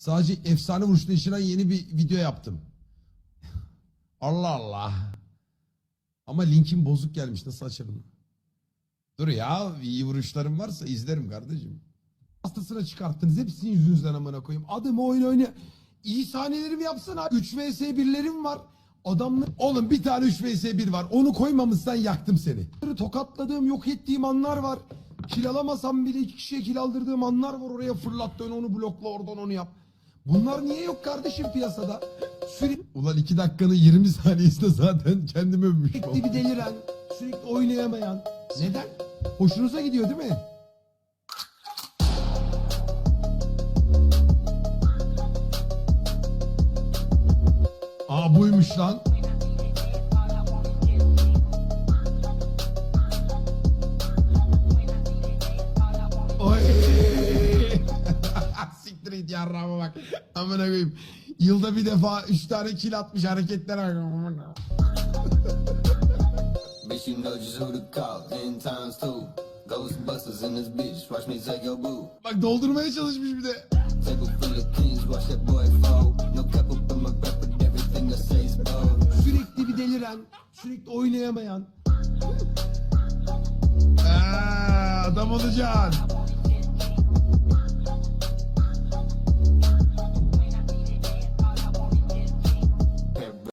Sadece efsane vuruşla işlenen yeni bir video yaptım. Allah Allah. Ama linkim bozuk gelmiş. Nasıl açarım? Dur ya iyi vuruşlarım varsa izlerim kardeşim. Hastasına çıkarttınız. Hepsinin yüzünüzden amına koyayım. Adımı oyun oyna. İyi sahnelerimi yapsana. 3 vs 1'lerim var. Adamla... Oğlum bir tane 3 vs 1 var. Onu koymamışsan yaktım seni. Tokatladığım, yok ettiğim anlar var. Kil alamasam bile iki kişiye kil aldırdığım anlar var. Oraya fırlat dön onu blokla oradan onu yap. Bunlar niye yok kardeşim piyasada? Sürekli... Ulan 2 dakikanın 20 saniyesinde zaten kendimi övmüş. Sürekli bir deliren, sürekli oynayamayan. Neden? Hoşunuza gidiyor değil mi? Aa buymuş lan. Siktir it yarrağıma bak. Amına koyayım. Yılda bir defa üç tane kil atmış hareketlere bak. Bitch, you know just who to call. Ten times two. Ghostbusters in this bitch. Watch me take your boo. Bak doldurmaya çalışmış bir de. Table full of kings. Watch that boy fall. No cap up in my rap, but everything I say is bold. Sürekli bir deliren, sürekli oynayamayan. Aa, adam olacaksın.